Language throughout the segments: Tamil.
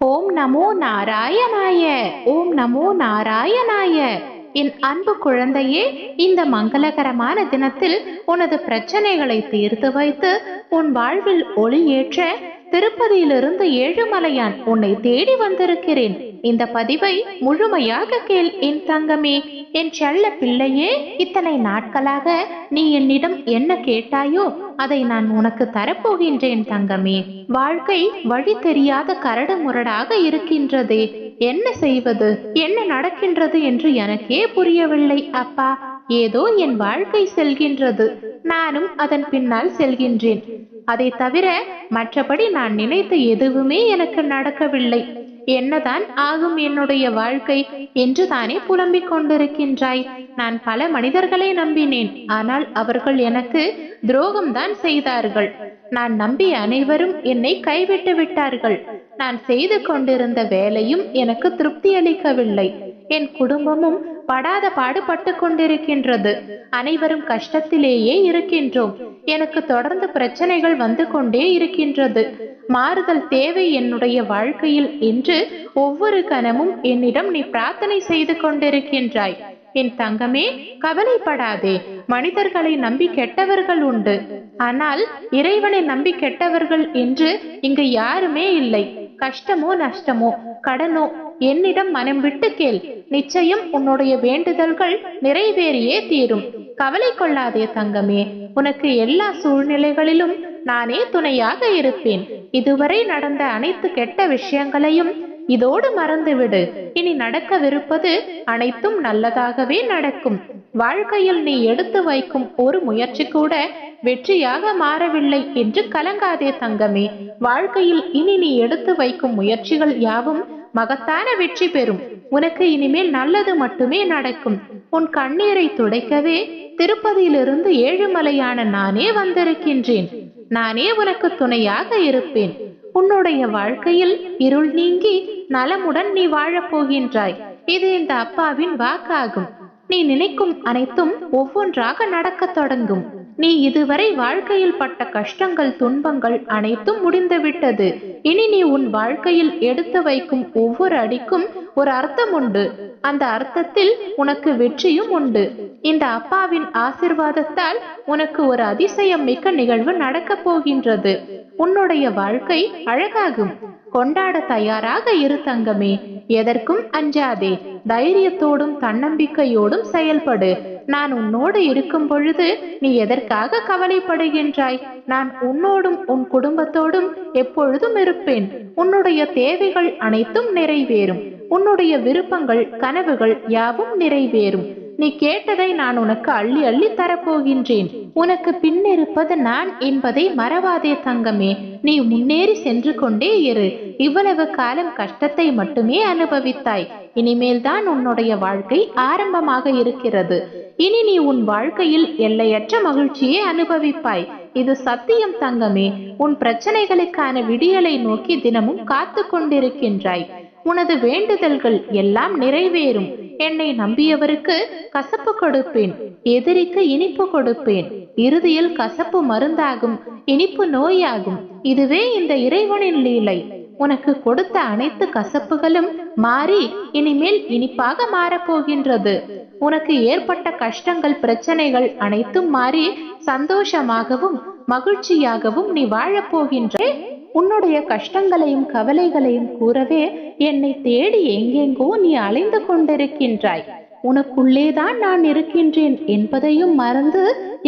ஓம் நமோ நாராயணாய. ஓம் நமோ நாராயணாய. என் அன்பு குழந்தையே இந்த மங்களகரமான தினத்தில் உனது பிரச்சனைகளை தீர்த்து வைத்து உன் வாழ்வில் ஒளி ஏற்ற திருப்பதியிலிருந்து ஏழுமலையான் உன்னை தேடி வந்திருக்கிறேன். இந்த பதிவை முழுமையாக கேள் என் தங்கமே. என் செல்ல பிள்ளையே இத்தனை நாட்களாக நீ என்னிடம் என்ன கேட்டாயோ அதை நான் உனக்கு தரப்போகின்றேன் தங்கமே. வாழ்க்கை வழி தெரியாத கரடு முரடாக இருக்கின்றதே. என்ன செய்வது என்ன நடக்கின்றது என்று எனக்கே புரியவில்லை அப்பா. ஏதோ என் வாழ்க்கை செல்கின்றது. நானும் அதன் பின்னால் செல்கின்றேன். அதை தவிர மற்றபடி நான் நினைத்த எதுவுமே எனக்கு நடக்கவில்லை. என்னதான் ஆகும் என்னுடைய வாழ்க்கை என்று தானே புலம்பிக் கொண்டிருக்கின்றாய். நான் பல மனிதர்களை நம்பினேன் ஆனால் அவர்கள் எனக்கு துரோகம்தான் செய்தார்கள். நான் நம்பிய அனைவரும் என்னை கைவிட்டு விட்டார்கள். நான் செய்து கொண்டிருந்த வேலையும் எனக்கு திருப்தி அளிக்கவில்லை. என் குடும்பமும் படாத பாடுபட்டு கொண்டிருக்கின்றது. அனைவரும் கஷ்டத்திலேயே இருக்கின்றோம். எனக்கு தொடர்ந்து பிரச்சனைகள் வந்து கொண்டே இருக்கின்றது. மாறுதல் தேவை என்னுடைய வாழ்க்கையில் என்று ஒவ்வொரு கணமும் என்னிடம் நீ பிரார்த்தனை செய்து கொண்டிருக்கின்றாய். என் தங்கமே கவலைப்படாதே. மனிதர்களை நம்பி கெட்டவர்கள் உண்டு. ஆனால் இறைவனை நம்பி கெட்டவர்கள் என்று இங்கு யாருமே இல்லை. கஷ்டமோ நஷ்டமோ கடனோ என்னிடம் மனம் விட்டு கேள். நிச்சயம் உன்னுடைய வேண்டுதல்கள் நிறைவேறியே தீரும். கவலை கொள்ளாதே தங்கமே. உனக்கு எல்லா சூழ்நிலைகளிலும் நானே துணையாக இருப்பேன். இதுவரை நடந்த அனைத்து கெட்ட விஷயங்களையும் இதோடு மறந்துவிடு. இனி நடக்கவிருப்பது அனைத்தும் நல்லதாகவே நடக்கும். வாழ்க்கையில் நீ எடுத்து வைக்கும் ஒரு முயற்சி கூட வெற்றியாக மாறவில்லை என்று கலங்காதே தங்கமே. வாழ்க்கையில் இனி நீ எடுத்து வைக்கும் முயற்சிகள் யாவும் மகத்தான வெற்றி பெறும். உனக்கு இனிமேல் நல்லது மட்டுமே நடக்கும். உன் கண்ணீரை துடைக்கவே திருப்பதியிலிருந்து ஏழுமலையான நானே வந்திருக்கின்றேன். நானே உனக்கு துணையாக இருப்பேன். உன்னுடைய வாழ்க்கையில் இருள் நீங்கி நலமுடன் நீ வாழப் போகின்றாய். இது இந்த அப்பாவின் வாக்காகும். நீ நினைக்கும் அனைத்தும் ஒவ்வொன்றாக நடக்கத் தொடங்கும். நீ இதுவரை வாழ்க்கையில் பட்ட கஷ்டங்கள் துன்பங்கள் அனைத்தும் முடிந்துவிட்டது. இனி நீ உன் வாழ்க்கையில் எடுத்து வைக்கும் ஒவ்வொரு அடிக்கும் ஒரு அர்த்தம் உண்டு. அந்த அர்த்தத்தில் உனக்கு வெற்றியும் உண்டு. இந்த அப்பாவின் ஆசிர்வாதத்தால் உனக்கு ஒரு அதிசயம் மிக்க நிகழ்வு நடக்கப் போகின்றது. உன்னுடைய வாழ்க்கை அழகாகும். கொண்டாட தயாராக இரு தங்கமே. எதற்கும் அஞ்சாதே. தைரியத்தோடும் தன்னம்பிக்கையோடும் செயல்படு. நான் உன்னோடு இருக்கும் பொழுது நீ எதற்காக கவலைப்படுகின்றாய்? நான் உன்னோடும் உன் குடும்பத்தோடும் எப்பொழுதும் இருப்பேன். உன்னுடைய தேவைகள் அனைத்தும் நிறைவேறும். உன்னுடைய விருப்பங்கள் கனவுகள் யாவும் நிறைவேறும். நீ கேட்டதை நான் உனக்கு அள்ளி அள்ளி தரப்போகின்றேன். உனக்கு பின்னிருப்பது நான் என்பதை மறவாதே தங்கமே. நீ முன்னேறி சென்று கொண்டே இரு. இவ்வளவு காலம் கஷ்டத்தை மட்டுமே அனுபவித்தாய். இனிமேல் தான் உன்னுடைய வாழ்க்கை ஆரம்பமாக இருக்கிறது. இனி நீ உன் வாழ்க்கையில் எல்லையற்ற மகிழ்ச்சியை அனுபவிப்பாய். இது சத்தியம் தங்கமே. உன் பிரச்சனைகளுக்கான விடியலை நோக்கி தினமும் காத்து கொண்டிருக்கின்றாய் உனது வேண்டுதல்கள் எல்லாம் நிறைவேறும். என்னை நம்பியவருக்கு கசப்பு கொடுப்பேன் எதிரிக்கு இனிப்பு கொடுப்பேன். இறுதியில் கசப்பு மருந்தாகும் இனிப்பு நோயாகும். இதுவே இந்த இறைவனின் லீலை. உனக்கு கொடுத்த அனைத்து கசப்புகளும் மாறி இனிமேல் இனிப்பாக மாறப்போகின்றது. உனக்கு ஏற்பட்ட கஷ்டங்கள் பிரச்சனைகள் அனைத்தும் மாறி சந்தோஷமாகவும் மகிழ்ச்சியாகவும் நீ வாழப்போகின்றே உன்னுடைய கஷ்டங்களையும் கவலைகளையும் கூறவே என்னை தேடி எங்கெங்கோ நீ அலைந்து கொண்டிருக்கின்றாய். உனக்குள்ளேதான் நான் இருக்கின்றேன் என்பதையும் மறந்து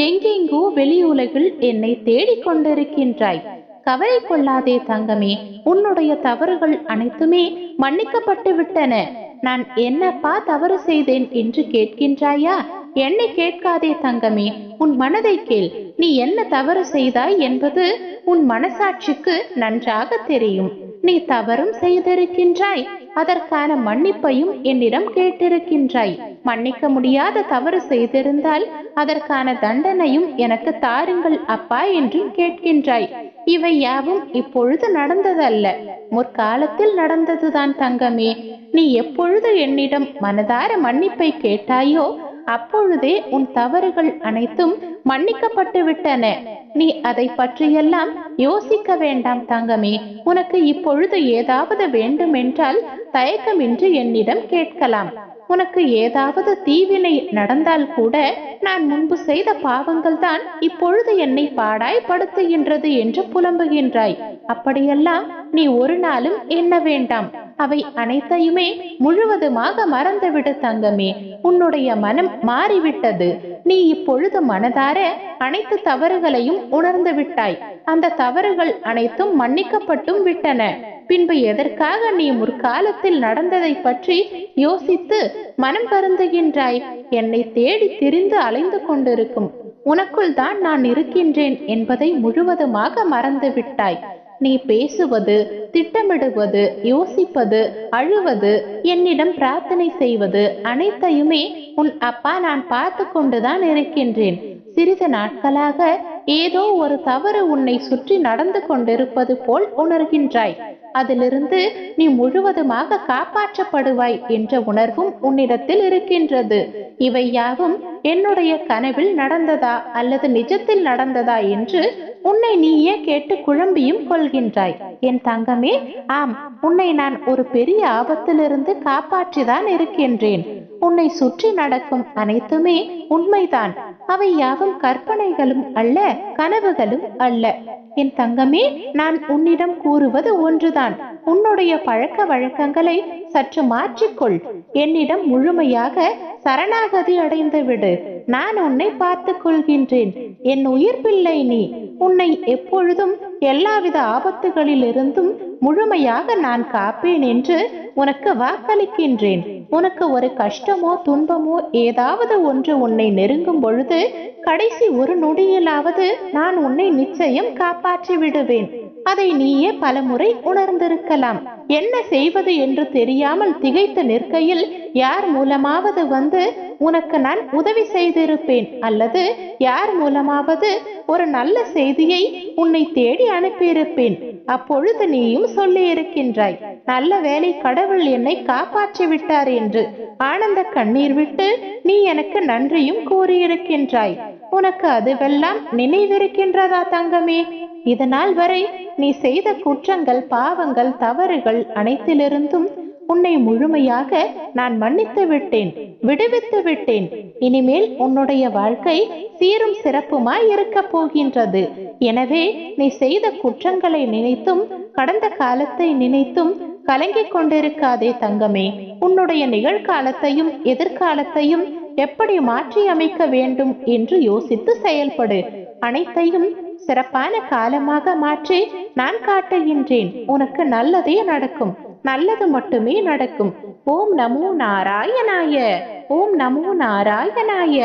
எங்கெங்கோ வெளியுலகில் என்னை தேடிக் கொண்டிருக்கின்றாய். கவலை கொள்ளாதே தங்கமே உன்னுடைய தவறுகள் அனைத்துமே மன்னிக்கப்பட்டு விட்டன. நான் என்னப்பா தவறு செய்தேன் என்று கேட்கின்றாயா? என்னை கேட்காதே தங்கமே உன் மனதை கேள். நீ என்ன தவறு செய்தாய் என்பது உன் மனசாட்சிக்கு நன்றாக தெரியும். நீ தவறும் செய்திருக்கின்றாய் அதற்கான மன்னிப்பையும் என்னிடம் கேட்டிருக்கின்றாய். மன்னிக்க முடியாத தவறு செய்திருந்தால் அதற்கான தண்டனையும் எனக்கு தாருங்கள் அப்பா என்றும் கேட்கின்றாய். இவை யாவும் இப்பொழுது நடந்ததல்ல. முற்காலத்தில் நடந்ததுதான் தங்கமே. நீ எப்பொழுது என்னிடம் மனதார மன்னிப்பை கேட்டாயோ அப்பொழுதே உன் தவறுகள் அனைத்தும் மன்னிக்கப்பட்டு விட்டன நீ அதை பற்றியெல்லாம் யோசிக்க வேண்டாம் தங்கமே. உனக்கு இப்பொழுது ஏதாவது வேண்டுமென்றால் தயக்கமின்றி என்னிடம் கேட்கலாம். உனக்கு ஏதாவது தீவினை நடந்தால் கூட நான் முன்பு செய்த பாவங்கள் தான் இப்பொழுது என்னை பாடாய் படுத்துகின்றது என்று புலம்புகின்றாய். அப்படியெல்லாம் நீ ஒரு நாளும் எண்ண வேண்டாம். அவை அனைத்தையுமே முழுவதுமாக மறந்துவிடு தங்கமே. உன்னுடைய மனம் மாறிவிட்டது. நீ இப்பொழுது மனதார அனைத்து தவறுகளையும் உணர்ந்து விட்டாய். அந்த தவறுகள் அனைத்தும் மன்னிக்கப்பட்டும் விட்டன. பின்பு எதற்காக நீ முற்காலத்தில் நடந்ததை பற்றி யோசித்து மனம் வருந்துகின்றாய்? என்னை தேடி திரிந்து அலைந்து கொண்டிருக்கும். உனக்குள் தான் நான் இருக்கின்றேன் என்பதை முழுவதுமாக மறந்து விட்டாய். நீ பேசுவது திட்டமிடுவது யோசிப்பது அழுவது என்னிடம் பிரார்த்தனை செய்வது அனைத்தையுமே உன் அப்பா நான் பார்த்து கொண்டுதான் இருக்கின்றேன். சிறிது நாட்களாக ஏதோ ஒரு தவறு உன்னை சுற்றி நடந்து கொண்டிருப்பது போல் உணர்கின்றாய். அதிலிருந்து நீ முழுவதுமாக காப்பாற்றப்படுவாய் என்ற உணர்வும் உன்னிடத்தில் இருக்கின்றது. இவை யாவும் என்னுடைய கனவில் நடந்ததா அல்லது நிஜத்தில் நடந்ததா என்று உன்னை நீயே கேட்டு குழம்பியும் கொள்கின்றாய். என் தங்கமே ஆம் உன்னை நான் ஒரு பெரிய ஆபத்திலிருந்து காப்பாற்றிதான் இருக்கின்றேன். உன்னை சுற்றி நடக்கும் அனைத்துமே உண்மைதான். அவை யாவும் கற்பனைகளும் அல்ல கனவுகளும் அல்ல. என் தங்கமே நான் உன்னிடம் கூறுவது ஒன்றுதான். உன்னுடைய பழக்க வழக்கங்களை சற்று மாற்றிக்கொள். என்னிடம் முழுமையாக சரணாகதி அடைந்து விடு. நான் உன்னை பார்த்துக் கொள்கின்றேன். என் உயிர் பிள்ளை நீ. உன்னை எப்பொழுதும் எல்லாவித ஆபத்துகளிலிருந்தும் முழுமையாக நான் காப்பேன் என்று உனக்கு வாக்களிக்கின்றேன். உனக்கு ஒரு கஷ்டமோ துன்பமோ ஏதாவது ஒன்று உன்னை நெருங்கும் பொழுது கடைசி ஒரு நொடியிலாவது நான் உன்னை நிச்சயம் காப்பாற்றி விடுவேன் அதை நீயே பலமுறை உணர்ந்திருக்கலாம். என்ன செய்வது என்று தெரியாமல் திகைத்து நிற்கையில் யார் மூலமாவது வந்து உனக்கு நான் உதவி செய்திருப்பேன் அல்லது யார் மூலமாவது ஒரு நல்ல செய்தியை உன்னை தேடி அனுப்பியிருப்பேன் அப்பொழுது நீயும் சொல்லி இருக்கின்றாய். நல்ல வேலை கடவுள் என்னை காப்பாற்றி விட்டார் என்று ஆனந்த கண்ணீர் விட்டு நீ எனக்கு நன்றியும் கூறியிருக்கின்றாய். உனக்கு அதுவெல்லாம் நினைவிருக்கின்றதா தங்கமே? இதனால் வரை நீ செய்த குற்றங்கள் பாவங்கள் தவறுகள் அனைத்திலிருந்தும் உன்னை முழுமையாக நான் மன்னித்து விட்டேன் விடுவித்து விட்டேன். இனிமேல் உன்னுடைய வாழ்க்கை சீரும் சிறப்புமாய் இருக்க போகின்றது. எனவே நீ செய்த குற்றங்களை நினைத்தும் கடந்த காலத்தை நினைத்தும் கலங்கிக் கொண்டிருக்காதே தங்கமே. உன்னுடைய நிகழ்காலத்தையும் எதிர்காலத்தையும் எப்படி மாற்றி அமைக்க வேண்டும் என்று யோசித்து செயல்படு. அனைத்தையும் சிறப்பான காலமாக மாற்றி நான் காட்டுகின்றேன். உனக்கு நல்லதே நடக்கும். நல்லது மட்டுமே நடக்கும். ஓம் நமோ நாராயணாய. ஓம் நமோ நாராயணாய.